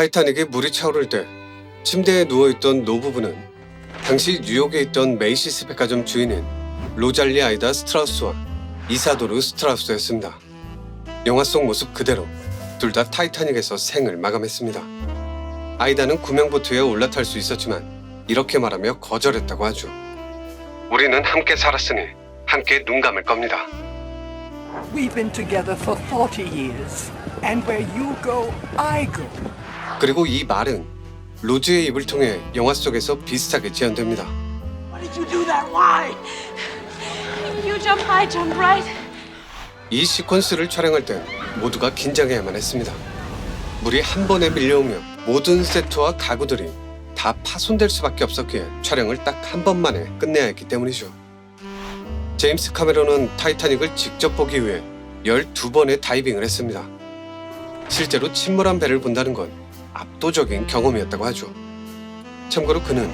타이타닉에 물이 차오를 때 침대에 누워있던 노부부는 당시 뉴욕에 있던 메이시스 백화점 주인인 로잘리 아이다 스트라우스와 이사도르 스트라우스였습니다. 영화 속 모습 그대로 둘 다 타이타닉에서 생을 마감했습니다. 아이다는 구명보트에 올라탈 수 있었지만 이렇게 말하며 거절했다고 하죠. 우리는 함께 살았으니 함께 눈 감을 겁니다. We've been together for 40 years. And where you go, I go. 그리고 이 말은 로즈의 입을 통해 영화 속에서 비슷하게 지연됩니다. Why did you do that? Why? You jump high, jump right. 이 시퀀스를 촬영할 땐 모두가 긴장해야만 했습니다. 물이 한 번에 밀려오며 모든 세트와 가구들이 다 파손될 수밖에 없었기에 촬영을 딱 한 번만에 끝내야 했기 때문이죠. 제임스 카메론은 타이타닉을 직접 보기 위해 12번의 다이빙을 했습니다. 실제로 침몰한 배를 본다는 건 압도적인 경험이었다고 하죠. 참고로 그는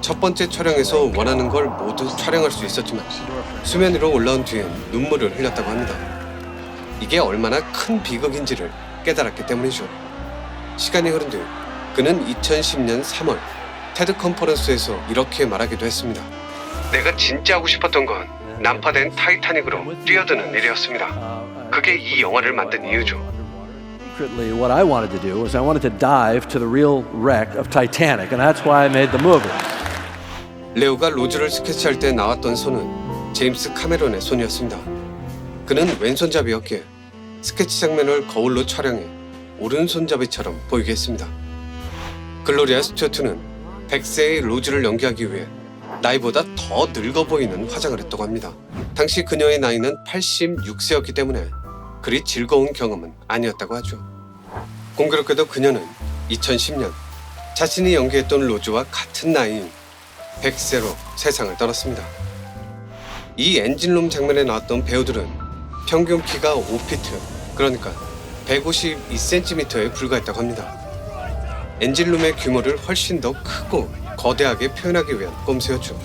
첫 번째 촬영에서 원하는 걸 모두 촬영할 수 있었지만 수면 위로 올라온 뒤엔 눈물을 흘렸다고 합니다. 이게 얼마나 큰 비극인지를 깨달았기 때문이죠. 시간이 흐른 뒤 그는 2010년 3월 테드 컨퍼런스에서 이렇게 말하기도 했습니다. 내가 진짜 하고 싶었던 건 난파된 타이타닉으로 뛰어드는 일이었습니다. 그게 이 영화를 만든 이유죠. Secretly, what I wanted to do was I wanted to dive to the real wreck of Titanic, and that's why I made the movie. 레오가 로즈를 스케치할 때 나왔던 손은 제임스 카메론의 손이었습니다. 그는 왼손잡이였기에 스케치 장면을 거울로 촬영해 오른손잡이처럼 보이게 했습니다. 글로리아 스튜어트는 100세의 로즈를 연기하기 위해 나이보다 더 늙어 보이는 화장을 했다고 합니다. 당시 그녀의 나이는 86세였기 때문에 그리 즐거운 경험은 아니었다고 하죠. 공교롭게도 그녀는 2010년 자신이 연기했던 로즈와 같은 나이인 100세로 세상을 떠났습니다. 이 엔진룸 장면에 나왔던 배우들은 평균 키가 5피트, 그러니까 152cm에 불과했다고 합니다. 엔진룸의 규모를 훨씬 더 크고 거대하게 표현하기 위한 꼼수였죠.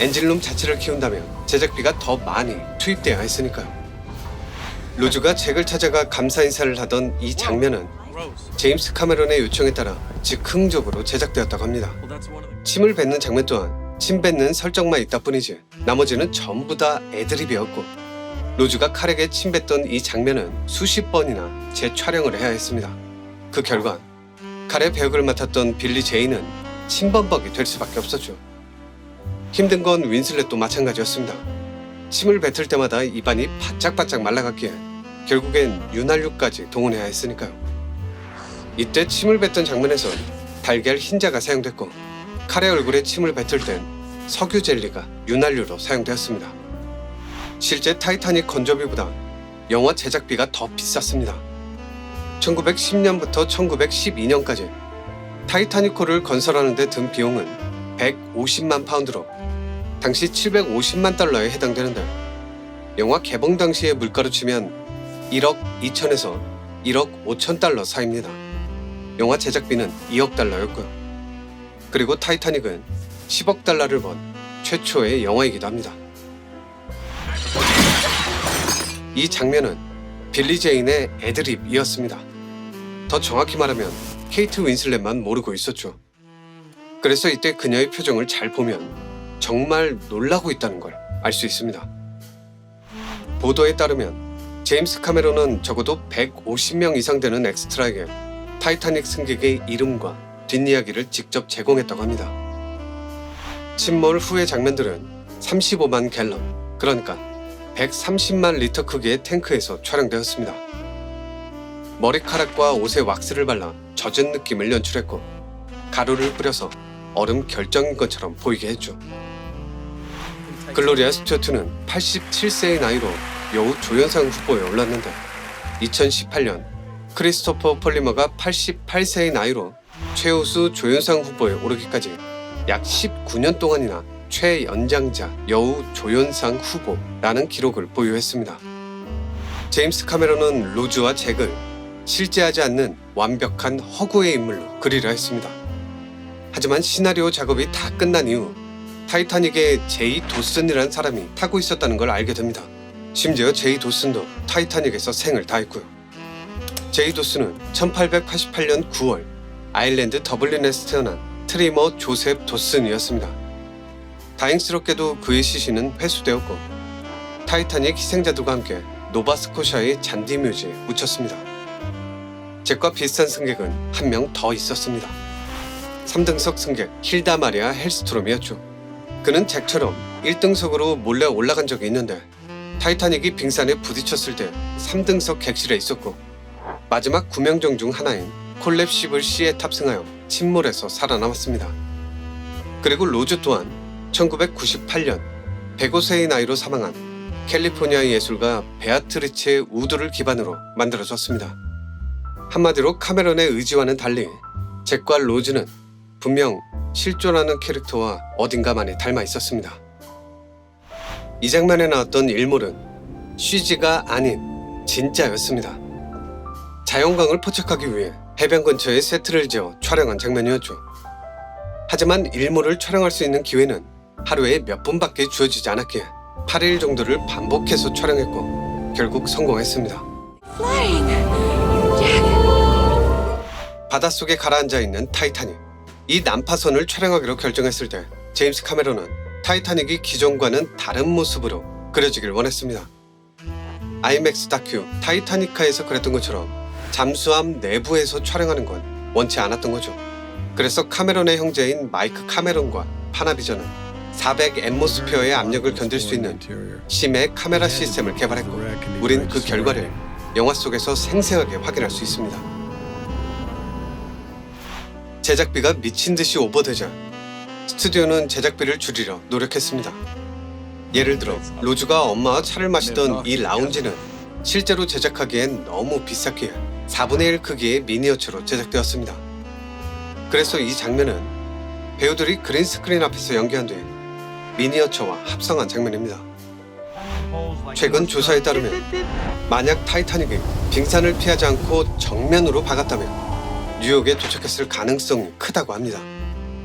엔진룸 자체를 키운다면 제작비가 더 많이 투입돼야 했으니까요. 로즈가 잭을 찾아가 감사 인사를 하던 이 장면은 제임스 카메론의 요청에 따라 즉흥적으로 제작되었다고 합니다. 침을 뱉는 장면 또한 침 뱉는 설정만 있다 뿐이지 나머지는 전부 다 애드립이었고 로즈가 칼에게 침 뱉던 이 장면은 수십 번이나 재촬영을 해야 했습니다. 그 결과 칼의 배역을 맡았던 빌리 제이는 침범벅이 될 수밖에 없었죠. 힘든 건 윈슬렛도 마찬가지였습니다. 침을 뱉을 때마다 입안이 바짝바짝 말라갔기에 결국엔 윤활유까지 동원해야 했으니까요. 이때 침을 뱉던 장면에선 달걀 흰자가 사용됐고 칼의 얼굴에 침을 뱉을 땐 석유 젤리가 윤활유로 사용되었습니다. 실제 타이타닉 건조비보다 영화 제작비가 더 비쌌습니다. 1910년부터 1912년까지 타이타닉호를 건설하는 데 든 비용은 150만 파운드로 당시 750만 달러에 해당되는데 영화 개봉 당시의 물가로 치면 1억 2천에서 1억 5천 달러 사이입니다. 영화 제작비는 2억 달러였고요. 그리고 타이타닉은 10억 달러를 번 최초의 영화이기도 합니다. 이 장면은 빌리 제인의 애드립이었습니다. 더 정확히 말하면 케이트 윈슬렛만 모르고 있었죠. 그래서 이때 그녀의 표정을 잘 보면 정말 놀라고 있다는 걸 알 수 있습니다. 보도에 따르면 제임스 카메론은 적어도 150명 이상 되는 엑스트라에게 타이타닉 승객의 이름과 뒷이야기를 직접 제공했다고 합니다. 침몰 후의 장면들은 35만 갤런, 그러니까 130만 리터 크기의 탱크에서 촬영되었습니다. 머리카락과 옷에 왁스를 발라 젖은 느낌을 연출했고 가루를 뿌려서 얼음 결정인 것처럼 보이게 했죠. 글로리아 스튜어트는 87세의 나이로 여우 조연상 후보에 올랐는데 2018년 크리스토퍼 폴리머가 88세의 나이로 최우수 조연상 후보에 오르기까지 약 19년 동안이나 최연장자 여우 조연상 후보라는 기록을 보유했습니다. 제임스 카메론은 로즈와 잭을 실제하지 않는 완벽한 허구의 인물로 그리려 했습니다. 하지만 시나리오 작업이 다 끝난 이후 타이타닉에 제이 도슨이라는 사람이 타고 있었다는 걸 알게 됩니다. 심지어 제이 도슨도 타이타닉에서 생을 다했고요. 제이 도스는 1888년 9월 아일랜드 더블린에서 태어난 트리머 조셉 도슨이었습니다. 다행스럽게도 그의 시신은 회수되었고 타이타닉 희생자들과 함께 노바스코샤의 잔디 묘지에 묻혔습니다. 잭과 비슷한 승객은 한 명 더 있었습니다. 3등석 승객 힐다 마리아 헬스트롬이었죠. 그는 잭처럼 1등석으로 몰래 올라간 적이 있는데 타이타닉이 빙산에 부딪혔을 때 3등석 객실에 있었고 마지막 9명정 중 하나인 콜랩시블 C에 탑승하여 침몰해서 살아남았습니다. 그리고 로즈 또한 1998년 105세의 나이로 사망한 캘리포니아 예술가 베아트리체 우드를 기반으로 만들어졌습니다. 한마디로 카메론의 의지와는 달리 잭과 로즈는 분명 실존하는 캐릭터와 어딘가 많이 닮아 있었습니다. 이 장면에 나왔던 일몰은 CG가 아닌 진짜였습니다. 자연광을 포착하기 위해 해변 근처에 세트를 지어 촬영한 장면이었죠. 하지만 일몰을 촬영할 수 있는 기회는 하루에 몇 분밖에 주어지지 않았기에 8일 정도를 반복해서 촬영했고 결국 성공했습니다. 바닷속에 가라앉아 있는 타이타닉. 이 난파선을 촬영하기로 결정했을 때 제임스 카메론은 타이타닉이 기존과는 다른 모습으로 그려지길 원했습니다. 아이맥스 다큐 타이타니카에서 그랬던 것처럼 잠수함 내부에서 촬영하는 건 원치 않았던 거죠. 그래서 카메론의 형제인 마이크 카메론과 파나비전은 400 앰모스피어의 압력을 견딜 수 있는 심의 카메라 시스템을 개발했고 우린 그 결과를 영화 속에서 생생하게 확인할 수 있습니다. 제작비가 미친 듯이 오버되자 스튜디오는 제작비를 줄이려 노력했습니다. 예를 들어 로즈가 엄마와 차를 마시던 이 라운지는 실제로 제작하기엔 너무 비쌌기에 4분의 1 크기의 미니어처로 제작되었습니다. 그래서 이 장면은 배우들이 그린 스크린 앞에서 연기한 뒤에 미니어처와 합성한 장면입니다. 최근 조사에 따르면 만약 타이타닉이 빙산을 피하지 않고 정면으로 박았다면 뉴욕에 도착했을 가능성이 크다고 합니다.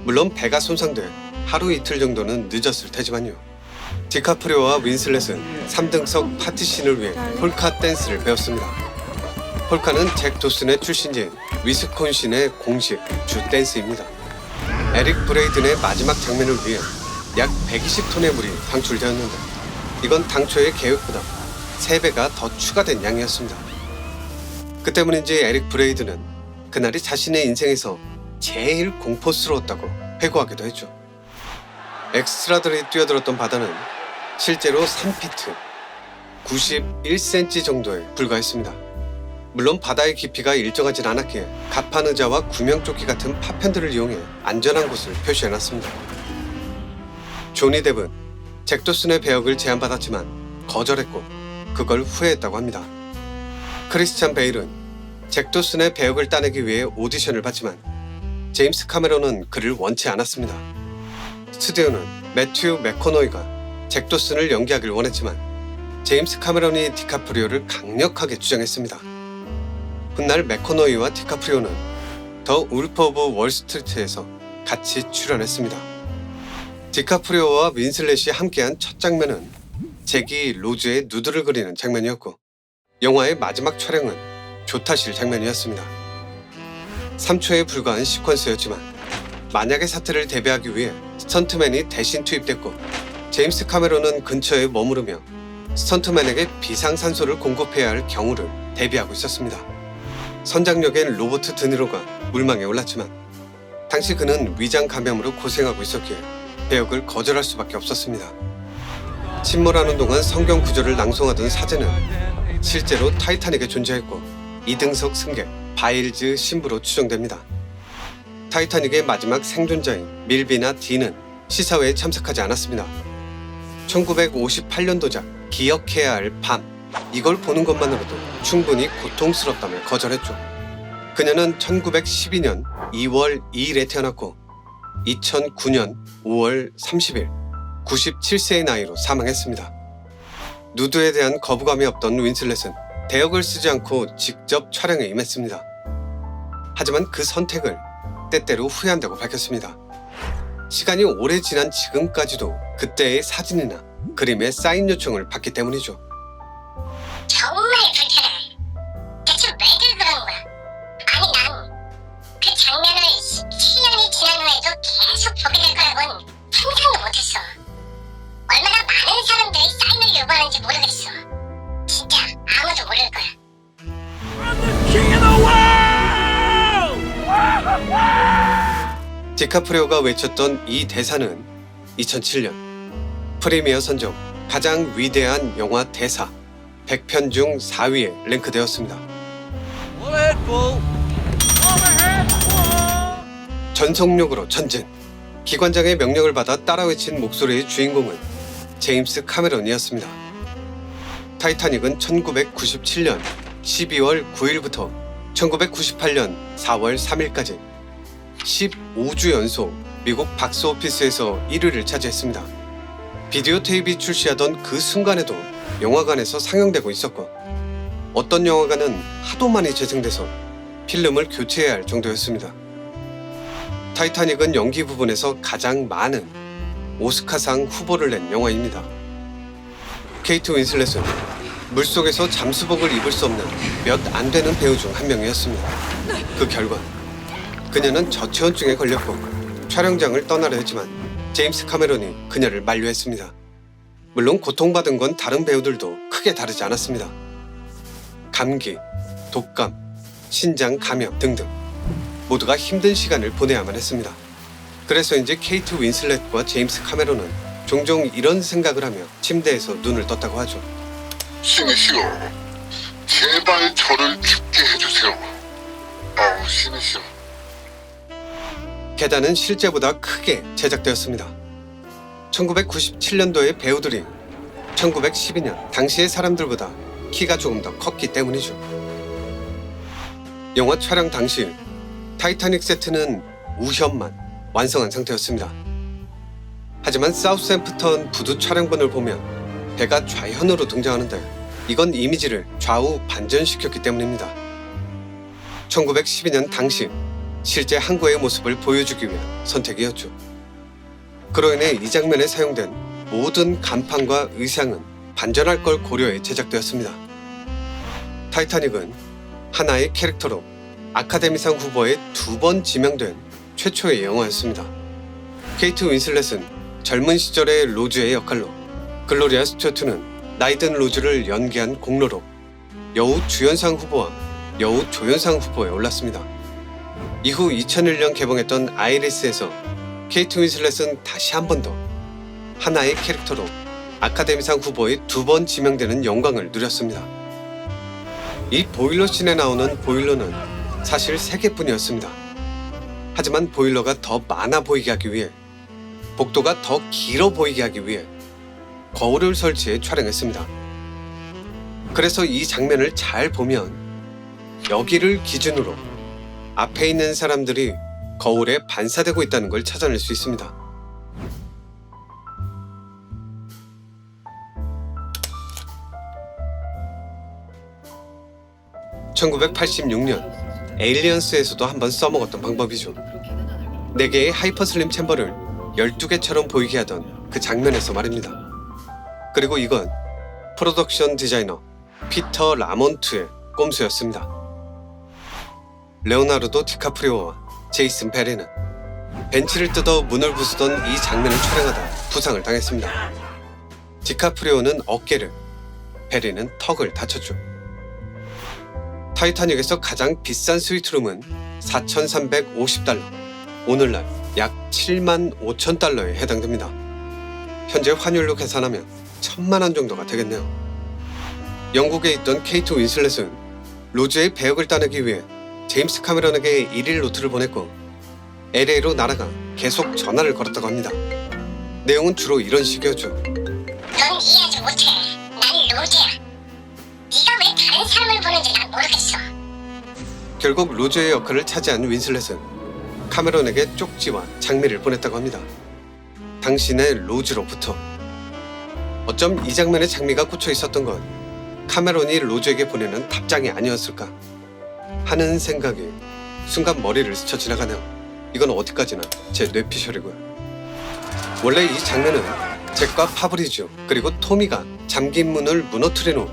물론 배가 손상돼 하루 이틀 정도는 늦었을 테지만요. 디카프리오와 윈슬렛은 3등석 파티신을 위해 폴카 댄스를 배웠습니다. 폴카는 잭 도슨의 출신지인 위스콘신의 공식 주 댄스입니다. 에릭 브레이든의 마지막 장면을 위해 약 120톤의 물이 방출되었는데 이건 당초의 계획보다 3배가 더 추가된 양이었습니다. 그 때문인지 에릭 브레이드는 그날이 자신의 인생에서 제일 공포스러웠다고 회고하기도 했죠. 엑스트라들이 뛰어들었던 바다는 실제로 3피트, 91cm 정도에 불과했습니다. 물론 바다의 깊이가 일정하진 않았기에 가판 의자와 구명조끼 같은 파편들을 이용해 안전한 곳을 표시해놨습니다. 조니 뎁은 잭 도슨의 배역을 제안받았지만 거절했고 그걸 후회했다고 합니다. 크리스찬 베일은 잭 도슨의 배역을 따내기 위해 오디션을 받지만 제임스 카메론은 그를 원치 않았습니다. 스튜디오는 매튜 맥코노이가 잭 도슨을 연기하길 원했지만 제임스 카메론이 디카프리오를 강력하게 주장했습니다. 훗날 맥코노이와 디카프리오는 더 울프 오브 월스트리트에서 같이 출연했습니다. 디카프리오와 윈슬렛이 함께한 첫 장면은 잭이 로즈의 누드를 그리는 장면이었고 영화의 마지막 촬영은 조타실 장면이었습니다. 3초에 불과한 시퀀스였지만 만약의 사태를 대비하기 위해 스턴트맨이 대신 투입됐고 제임스 카메론은 근처에 머무르며 스턴트맨에게 비상산소를 공급해야 할 경우를 대비하고 있었습니다. 선장역엔 로버트 드니로가 물망에 올랐지만 당시 그는 위장 감염으로 고생하고 있었기에 배역을 거절할 수밖에 없었습니다. 침몰하는 동안 성경 구절을 낭송하던 사제는 실제로 타이타닉에 존재했고 이등석 승객 바일즈 신부로 추정됩니다. 타이타닉의 마지막 생존자인 밀비나 디는 시사회에 참석하지 않았습니다. 1958년도작 기억해야 할 밤 이걸 보는 것만으로도 충분히 고통스럽다며 거절했죠. 그녀는 1912년 2월 2일에 태어났고 2009년 5월 30일 97세의 나이로 사망했습니다. 누드에 대한 거부감이 없던 윈슬렛은 대역을 쓰지 않고 직접 촬영에 임했습니다. 하지만 그 선택을 때때로 후회한다고 밝혔습니다. 시간이 오래 지난 지금까지도 그때의 사진이나 그림의 사인 요청을 받기 때문이죠. 디카프리오가 외쳤던 이 대사는 2007년 프리미어 선정 가장 위대한 영화 대사 100편 중 4위에 랭크되었습니다. 전속력으로 전진. 기관장의 명령을 받아 따라 외친 목소리의 주인공은 제임스 카메론이었습니다. 타이타닉은 1997년 12월 9일부터 1998년 4월 3일까지 15주 연속 미국 박스 오피스에서 1위를 차지했습니다. 비디오 테이프이 출시하던 그 순간에도 영화관에서 상영되고 있었고 어떤 영화관은 하도 많이 재생돼서 필름을 교체해야 할 정도였습니다. 타이타닉은 연기 부분에서 가장 많은 오스카상 후보를 낸 영화입니다. 케이트 윈슬렛은 물속에서 잠수복을 입을 수 없는 몇 안 되는 배우 중 한 명이었습니다. 그 결과 그녀는 저체온증에 걸렸고 촬영장을 떠나려 했지만 제임스 카메론이 그녀를 만류했습니다. 물론 고통받은 건 다른 배우들도 크게 다르지 않았습니다. 감기, 독감, 신장 감염 등등 모두가 힘든 시간을 보내야만 했습니다. 그래서인지 케이트 윈슬렛과 제임스 카메론은 종종 이런 생각을 하며 침대에서 눈을 떴다고 하죠. 신이시여, 제발 저를 죽게 해주세요. 아우, 신이시여. 계단은 실제보다 크게 제작되었습니다. 1997년도의 배우들이 1912년 당시의 사람들보다 키가 조금 더 컸기 때문이죠. 영화 촬영 당시 타이타닉 세트는 우현만 완성한 상태였습니다. 하지만 사우스앰프턴 부두 촬영본을 보면 배가 좌현으로 등장하는데 이건 이미지를 좌우 반전시켰기 때문입니다. 1912년 당시 실제 항구의 모습을 보여주기 위한 선택이었죠. 그로 인해 이 장면에 사용된 모든 간판과 의상은 반전할 걸 고려해 제작되었습니다. 타이타닉은 하나의 캐릭터로 아카데미상 후보에 두 번 지명된 최초의 영화였습니다. 케이트 윈슬렛은 젊은 시절의 로즈의 역할로 글로리아 스튜어트는 나이든 로즈를 연기한 공로로 여우 주연상 후보와 여우 조연상 후보에 올랐습니다. 이후 2001년 개봉했던 아이리스에서 케이트 윈슬렛은 다시 한 번 더 하나의 캐릭터로 아카데미상 후보에 두 번 지명되는 영광을 누렸습니다. 이 보일러 씬에 나오는 보일러는 사실 세 개뿐이었습니다. 하지만 보일러가 더 많아 보이게 하기 위해 복도가 더 길어 보이게 하기 위해 거울을 설치해 촬영했습니다. 그래서 이 장면을 잘 보면 여기를 기준으로 앞에 있는 사람들이 거울에 반사되고 있다는 걸 찾아낼 수 있습니다. (1986년) 에일리언스에서도 한번 써먹었던 방법이죠. 4개의 하이퍼슬림 챔버를 12개처럼 보이게 하던 그 장면에서 말입니다. 그리고 이건 프로덕션 디자이너 피터 라몬트의 꼼수였습니다. 레오나르도 디카프리오와 제이슨 베리는 벤치를 뜯어 문을 부수던 이 장면을 촬영하다 부상을 당했습니다. 디카프리오는 어깨를, 베리는 턱을 다쳤죠. 타이타닉에서 가장 비싼 스위트룸은 4,350달러, 오늘날 약 7만 5천 달러에 해당됩니다. 현재 환율로 계산하면 천만 원 정도가 되겠네요. 영국에 있던 케이트 윈슬렛은 로즈의 배역을 따내기 위해 제임스 카메론에게 일일 노트를 보냈고 LA로 날아가 계속 전화를 걸었다고 합니다. 내용은 주로 이런 식이었죠. 넌 이해하지 못해. 난 로즈야. 네가 왜 다른 사람을 보는지 난 모르겠어. 결국 로즈의 역할을 차지한 윈슬렛은 카메론에게 쪽지와 장미를 보냈다고 합니다. 당신의 로즈로부터. 어쩜 이 장면에 장미가 꽂혀 있었던 건 카메론이 로즈에게 보내는 답장이 아니었을까 하는 생각이 순간 머리를 스쳐 지나가네요. 이건 어디까지나 제 뇌피셜이고요. 원래 이 장면은 잭과 파브리즈 그리고 토미가 잠긴 문을 무너뜨린 후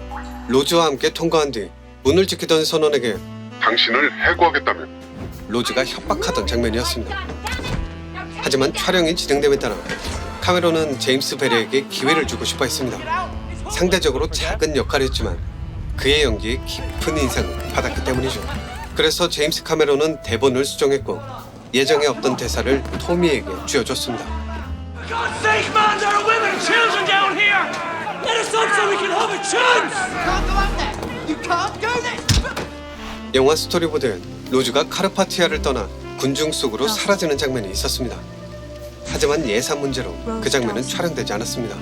로즈와 함께 통과한 뒤 문을 지키던 선원에게 당신을 해고하겠다면 로즈가 협박하던 장면이었습니다. 하지만 촬영이 진행됨에 따라 카메론은 제임스 베리에게 기회를 주고 싶어 했습니다. 상대적으로 작은 역할이었지만 그의 연기에 깊은 인상을 받았기 때문이죠. 그래서 제임스 카메론은 대본을 수정했고 예정에 없던 대사를 토미에게 쥐어줬습니다. God's sake, man, there are women and children down here! Let us up so we can have a chance! Can't go out there. You can't go there. 영화 스토리보드엔 로즈가 카르파티아를 떠나 군중 속으로 사라지는 장면이 있었습니다. 하지만 예산 문제로 그 장면은 촬영되지 않았습니다.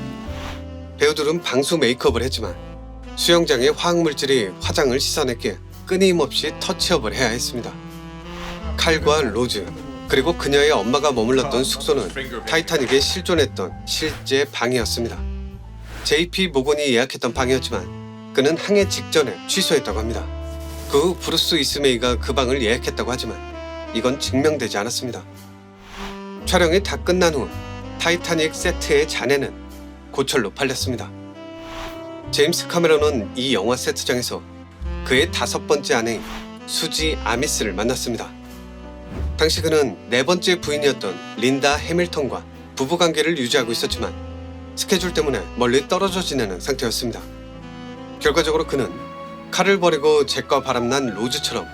배우들은 방수 메이크업을 했지만 수영장의 화학물질이 화장을 씻어냈기에 끊임없이 터치업을 해야 했습니다. 칼과 로즈 그리고 그녀의 엄마가 머물렀던 숙소는 타이타닉에 실존했던 실제 방이었습니다. JP 모건이 예약했던 방이었지만 그는 항해 직전에 취소했다고 합니다. 그 후 브루스 이스메이가 그 방을 예약했다고 하지만 이건 증명되지 않았습니다. 촬영이 다 끝난 후 타이타닉 세트의 잔해는 고철로 팔렸습니다. 제임스 카메론은 이 영화 세트장에서 그의 다섯 번째 아내인 수지 아미스를 만났습니다. 당시 그는 네 번째 부인이었던 린다 해밀턴과 부부 관계를 유지하고 있었지만 스케줄 때문에 멀리 떨어져 지내는 상태였습니다. 결과적으로 그는 칼을 버리고 잭과 바람난 로즈처럼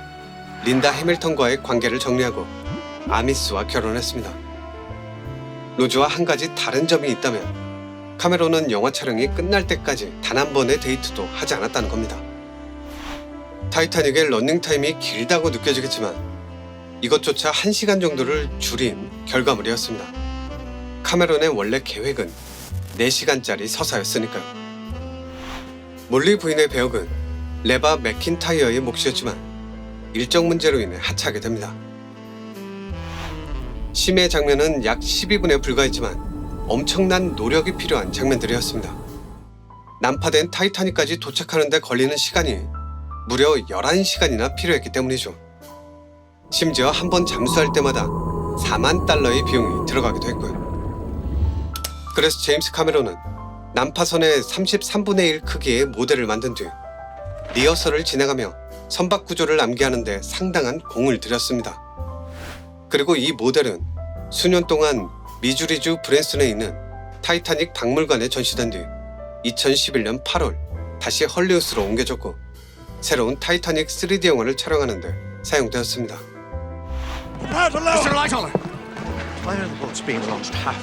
린다 해밀턴과의 관계를 정리하고 아미스와 결혼했습니다. 로즈와 한 가지 다른 점이 있다면 카메론은 영화 촬영이 끝날 때까지 단 한 번의 데이트도 하지 않았다는 겁니다. 타이타닉의 러닝타임이 길다고 느껴지겠지만 이것조차 1시간 정도를 줄인 결과물이었습니다. 카메론의 원래 계획은 4시간짜리 서사였으니까요. 몰리 부인의 배역은 레바 맥킨타이어의 몫이었지만 일정 문제로 인해 하차하게 됩니다. 심해 장면은 약 12분에 불과했지만 엄청난 노력이 필요한 장면들이었습니다. 난파된 타이타닉까지 도착하는데 걸리는 시간이 무려 11시간이나 필요했기 때문이죠. 심지어 한 번 잠수할 때마다 4만 달러의 비용이 들어가기도 했고요. 그래서 제임스 카메론은 난파선의 33분의 1 크기의 모델을 만든 뒤 리허설을 진행하며 선박 구조를 암기하는데 상당한 공을 들였습니다. 그리고 이 모델은 수년 동안 미주리주 브랜슨에 있는 타이타닉 박물관에 전시된 뒤 2011년 8월 다시 헐리우드로 옮겨졌고 새로운 타이타닉 3D 영화를 촬영하는 데 사용되었습니다. Mr. Lightoller! Why are the boats being lost half?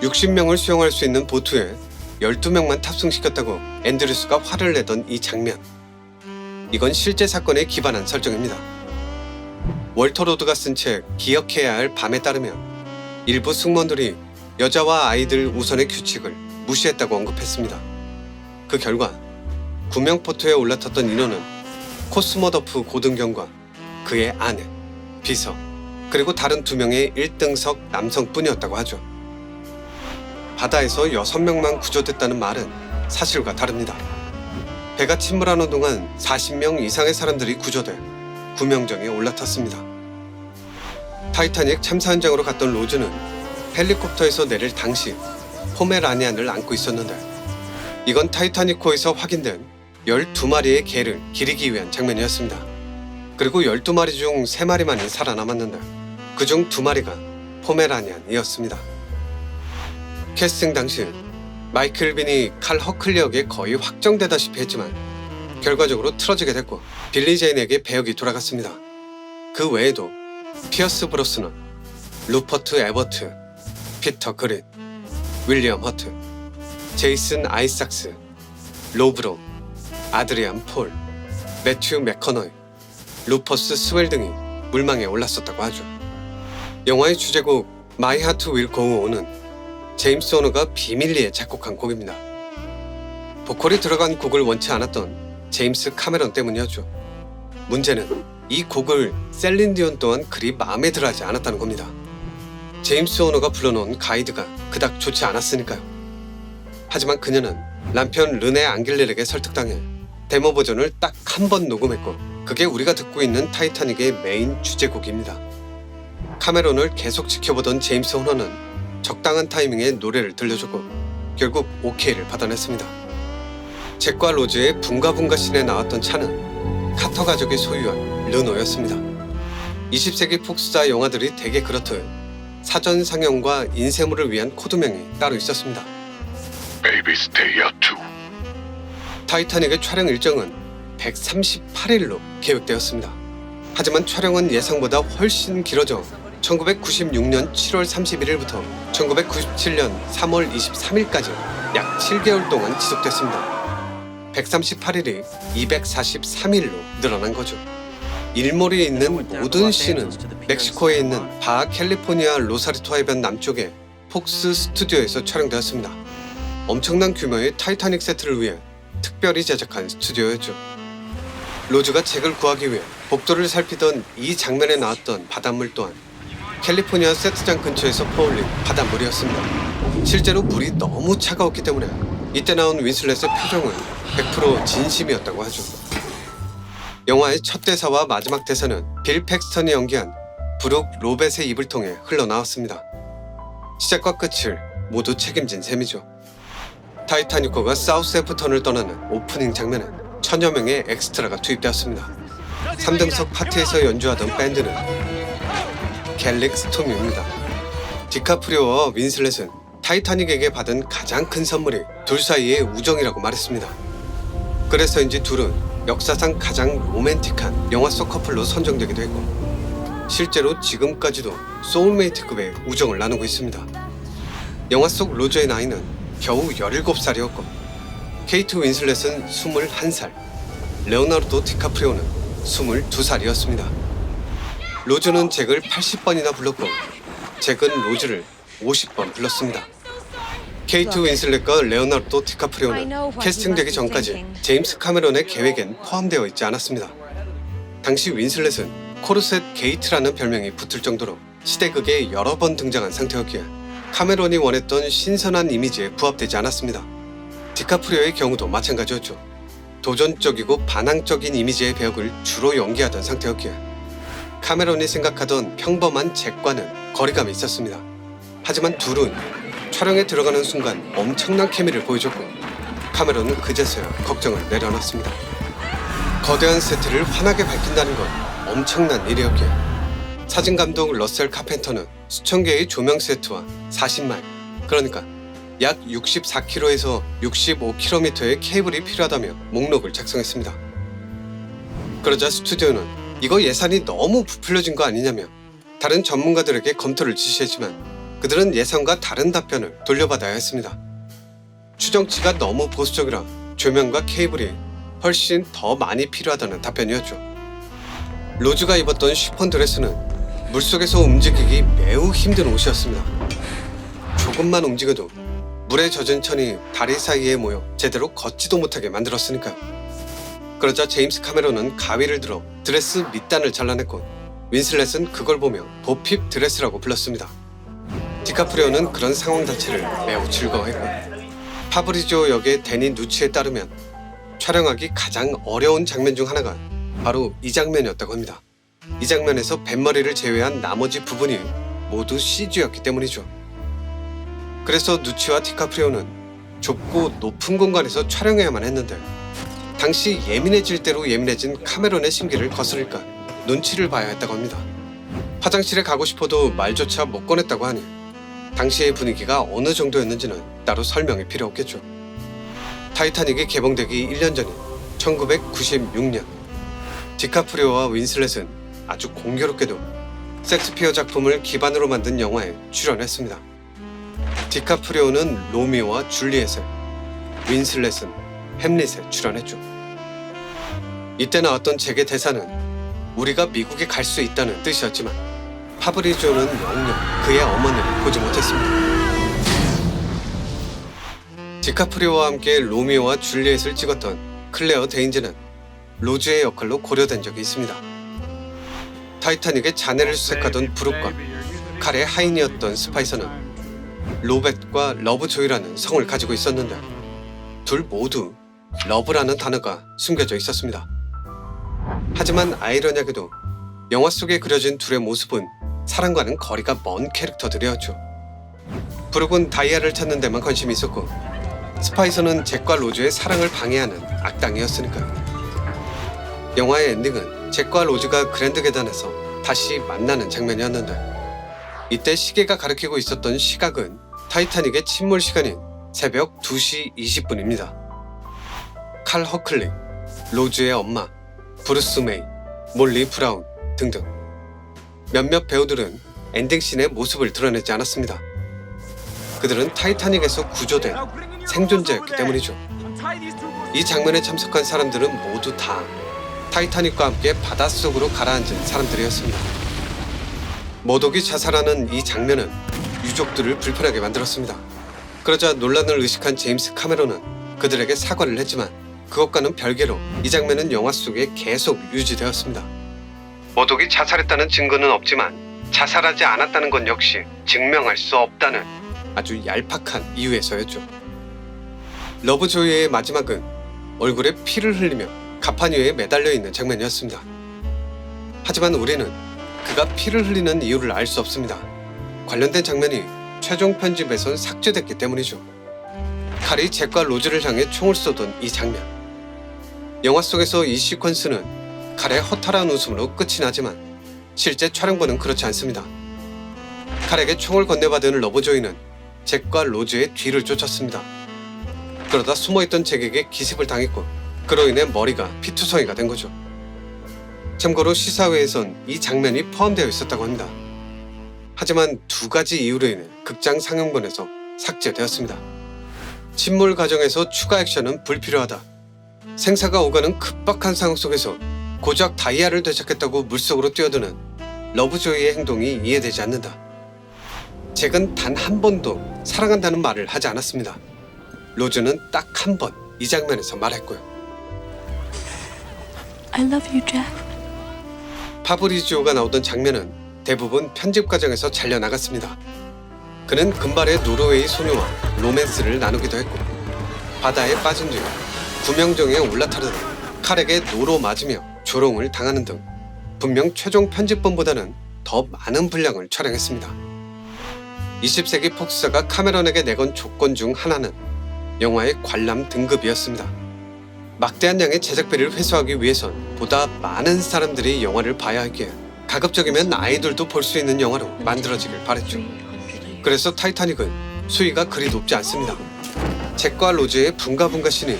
60명을 수용할 수 있는 보트에 12명만 탑승시켰다고 앤드류스가 화를 내던 이 장면. 이건 실제 사건에 기반한 설정입니다. 월터 로드가 쓴 책 기억해야 할 밤에 따르면 일부 승무원들이 여자와 아이들 우선의 규칙을 무시했다고 언급했습니다. 그 결과 구명포트에 올라탔던 인원은 코스모더프 고등경과 그의 아내, 비서, 그리고 다른 두 명의 1등석 남성뿐이었다고 하죠. 바다에서 6명만 구조됐다는 말은 사실과 다릅니다. 배가 침몰하는 동안 40명 이상의 사람들이 구조돼 구명정에 올라탔습니다. 타이타닉 참사 현장으로 갔던 로즈는 헬리콥터에서 내릴 당시 포메라니안을 안고 있었는데 이건 타이타닉호에서 확인된 12마리의 개를 기리기 위한 장면이었습니다. 그리고 12마리 중 3마리만이 살아남았는데 그 중 2마리가 포메라니안이었습니다. 캐스팅 당시 마이클 빈이 칼 허클리 역에 거의 확정되다시피 했지만 결과적으로 틀어지게 됐고 빌리 제인에게 배역이 돌아갔습니다. 그 외에도 피어스 브로스너, 루퍼트 에버트, 피터 그린, 윌리엄 허트, 제이슨 아이삭스, 로브로, 아드리안 폴, 매튜 맥커너이, 루퍼스 스웰 등이 물망에 올랐었다고 하죠. 영화의 주제곡 마이 하트 윌 고우 온은 제임스 오너가 비밀리에 작곡한 곡입니다. 보컬이 들어간 곡을 원치 않았던 제임스 카메론 때문이었죠. 문제는 이 곡을 셀린 디온 또한 그리 마음에 들어하지 않았다는 겁니다. 제임스 오너가 불러놓은 가이드가 그닥 좋지 않았으니까요. 하지만 그녀는 남편 르네 앙길렐에게 설득당해 데모 버전을 딱 한 번 녹음했고 그게 우리가 듣고 있는 타이타닉의 메인 주제곡입니다. 카메론을 계속 지켜보던 제임스 호너는 적당한 타이밍에 노래를 들려주고 결국 오케이를 받아냈습니다. 잭과 로즈의 붕가붕가 씬에 나왔던 차는 카터 가족이 소유한 르노였습니다. 20세기 폭스사 영화들이 대개 그렇듯 사전 상영과 인쇄물을 위한 코드명이 따로 있었습니다. 베이비 스테이어 2 타이타닉의 촬영 일정은 138일로 계획되었습니다. 하지만 촬영은 예상보다 훨씬 길어져 1996년 7월 31일부터 1997년 3월 23일까지 약 7개월 동안 지속됐습니다. 138일이 243일로 늘어난 거죠. 일몰이 있는 모든 씬은 멕시코에 있는 바 캘리포니아 로사리토 해변 남쪽의 폭스 스튜디오에서 촬영되었습니다. 엄청난 규모의 타이타닉 세트를 위해 특별히 제작한 스튜디오였죠. 로즈가 잭을 구하기 위해 복도를 살피던 이 장면에 나왔던 바닷물 또한 캘리포니아 세트장 근처에서 퍼올린 바닷물이었습니다. 실제로 물이 너무 차가웠기 때문에 이때 나온 윈슬렛의 표정은 100% 진심이었다고 하죠. 영화의 첫 대사와 마지막 대사는 빌 팩스턴이 연기한 브룩 로벳의 입을 통해 흘러나왔습니다. 시작과 끝을 모두 책임진 셈이죠. 타이타닉호가 사우스애프턴을 떠나는 오프닝 장면은 천여 명의 엑스트라가 투입되었습니다. 3등석 파티에서 연주하던 밴드는 갤릭 스톰입니다. 디카프리오와 윈슬렛은 타이타닉에게 받은 가장 큰 선물이 둘 사이의 우정이라고 말했습니다. 그래서인지 둘은 역사상 가장 로맨틱한 영화 속 커플로 선정되기도 했고 실제로 지금까지도 소울메이트급의 우정을 나누고 있습니다. 영화 속 로저의 나이는 겨우 17살이었고 케이트 윈슬렛은 21살, 레오나르도 디카프리오는 22살이었습니다. 로즈는 잭을 80번이나 불렀고 잭은 로즈를 50번 불렀습니다. 케이트 윈슬렛과 레오나르도 디카프리오는 캐스팅되기 전까지. 제임스 카메론의 계획엔 포함되어 있지 않았습니다. 당시 윈슬렛은 코르셋 게이트라는 별명이 붙을 정도로 시대극에 여러 번 등장한 상태였기에 카메론이 원했던 신선한 이미지에 부합되지 않았습니다. 디카프리오의 경우도 마찬가지였죠. 도전적이고 반항적인 이미지의 배역을 주로 연기하던 상태였기에 카메론이 생각하던 평범한 잭과는 거리감이 있었습니다. 하지만 둘은 촬영에 들어가는 순간 엄청난 케미를 보여줬고 카메론은 그제서야 걱정을 내려놨습니다. 거대한 세트를 환하게 밝힌다는 건 엄청난 일이었기에 사진 감독 러셀 카펜터는 수천 개의 조명 세트와 40마일 그러니까 약 64km에서 65km의 케이블이 필요하다며 목록을 작성했습니다. 그러자 스튜디오는 이거 예산이 너무 부풀려진 거 아니냐며 다른 전문가들에게 검토를 지시했지만 그들은 예상과 다른 답변을 돌려받아야 했습니다. 추정치가 너무 보수적이라 조명과 케이블이 훨씬 더 많이 필요하다는 답변이었죠. 로즈가 입었던 쉬폰 드레스는 물속에서 움직이기 매우 힘든 옷이었습니다. 조금만 움직여도 물에 젖은 천이 다리 사이에 모여 제대로 걷지도 못하게 만들었으니까요. 그러자 제임스 카메론은 가위를 들어 드레스 밑단을 잘라냈고 윈슬렛은 그걸 보며 보핍 드레스라고 불렀습니다. 디카프리오는 그런 상황 자체를 매우 즐거워했고 파브리지오 역의 데니 누치에 따르면 촬영하기 가장 어려운 장면 중 하나가 바로 이 장면이었다고 합니다. 이 장면에서 뱃머리를 제외한 나머지 부분이 모두 CG였기 때문이죠. 그래서 누치와 디카프리오는 좁고 높은 공간에서 촬영해야만 했는데 당시 예민해질 대로 예민해진 카메론의 심기를 거스를까 눈치를 봐야 했다고 합니다. 화장실에 가고 싶어도 말조차 못 꺼냈다고 하니 당시의 분위기가 어느 정도였는지는 따로 설명이 필요 없겠죠. 타이타닉이 개봉되기 1년 전인 1996년 디카프리오와 윈슬렛은 아주 공교롭게도 섹스피어 작품을 기반으로 만든 영화에 출연했습니다. 디카프리오는 로미오와 줄리엣에 윈슬렛은 햄릿에 출연했죠. 이때 나왔던 잭의 대사는 우리가 미국에 갈 수 있다는 뜻이었지만 파브리조는 영영 그의 어머니를 보지 못했습니다. 디카프리오와 함께 로미오와 줄리엣을 찍었던 클레어 데인즈는 로즈의 역할로 고려된 적이 있습니다. 타이타닉의 자네를 수색하던 브룩과 칼의 하인이었던 스파이서는 로벳과 러브조이라는 성을 가지고 있었는데 둘 모두 러브라는 단어가 숨겨져 있었습니다. 하지만 아이러니하게도 영화 속에 그려진 둘의 모습은 사랑과는 거리가 먼 캐릭터들이었죠. 브룩은 다이아를 찾는 데만 관심이 있었고 스파이서는 잭과 로즈의 사랑을 방해하는 악당이었으니까요. 영화의 엔딩은 잭과 로즈가 그랜드 계단에서 다시 만나는 장면이었는데 이때 시계가 가리키고 있었던 시각은 타이타닉의 침몰 시간인 새벽 2시 20분입니다. 칼 허클리, 로즈의 엄마, 브루스 메이, 몰리 브라운 등등 몇몇 배우들은 엔딩씬의 모습을 드러내지 않았습니다. 그들은 타이타닉에서 구조된 생존자였기 때문이죠. 이 장면에 참석한 사람들은 모두 다 타이타닉과 함께 바닷속으로 가라앉은 사람들이었습니다. 모독이 자살하는 이 장면은 유족들을 불편하게 만들었습니다. 그러자 논란을 의식한 제임스 카메론은 그들에게 사과를 했지만 그것과는 별개로 이 장면은 영화 속에 계속 유지되었습니다. 모독이 자살했다는 증거는 없지만 자살하지 않았다는 건 역시 증명할 수 없다는 아주 얄팍한 이유에서였죠. 러브조이의 마지막은 얼굴에 피를 흘리며 가판 위에 매달려 있는 장면이었습니다. 하지만 우리는 그가 피를 흘리는 이유를 알 수 없습니다. 관련된 장면이 최종 편집에선 삭제됐기 때문이죠. 칼이 잭과 로즈를 향해 총을 쏘던 이 장면. 영화 속에서 이 시퀀스는 칼의 허탈한 웃음으로 끝이 나지만 실제 촬영본은 그렇지 않습니다. 칼에게 총을 건네받은 러브조이는 잭과 로즈의 뒤를 쫓았습니다. 그러다 숨어있던 잭에게 기습을 당했고 그로 인해 머리가 피투성이가 된 거죠. 참고로 시사회에선 이 장면이 포함되어 있었다고 합니다. 하지만 두 가지 이유로 인해 극장 상영본에서 삭제되었습니다. 침몰 과정에서 추가 액션은 불필요하다. 생사가 오가는 급박한 상황 속에서 고작 다이아를 되찾겠다고 물속으로 뛰어드는 러브조이의 행동이 이해되지 않는다. 잭은 단 한 번도 사랑한다는 말을 하지 않았습니다. 로즈는 딱 한 번 이 장면에서 말했고요. I love you, Jack. 파브리지오가 나오던 장면은 대부분 편집 과정에서 잘려 나갔습니다. 그는 금발의 노르웨이 소녀와 로맨스를 나누기도 했고 바다에 빠진 뒤 구명정에 올라타르다 칼에게 노로 맞으며 조롱을 당하는 등 분명 최종 편집본보다는 더 많은 분량을 촬영했습니다. 20세기 폭스사가 카메론에게 내건 조건 중 하나는 영화의 관람 등급이었습니다. 막대한 양의 제작비를 회수하기 위해선 보다 많은 사람들이 영화를 봐야 하기에 가급적이면 아이들도 볼 수 있는 영화로 만들어지길 바랬죠. 그래서 타이타닉은 수위가 그리 높지 않습니다. 잭과 로즈의 붕가붕가 씬이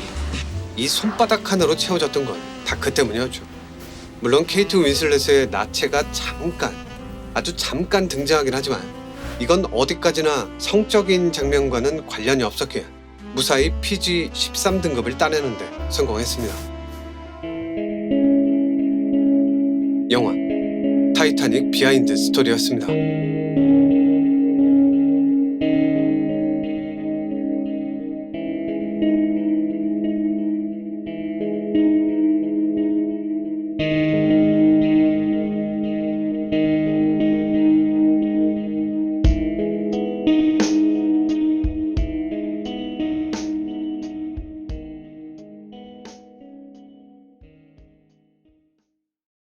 이 손바닥 하나로 채워졌던 건 다 그 때문이었죠. 물론 케이트 윈슬렛의 나체가 잠깐, 아주 잠깐 등장하긴 하지만 이건 어디까지나 성적인 장면과는 관련이 없었기에 무사히 PG 13등급을 따내는데 성공했습니다. 영화 타이타닉 비하인드 스토리였습니다.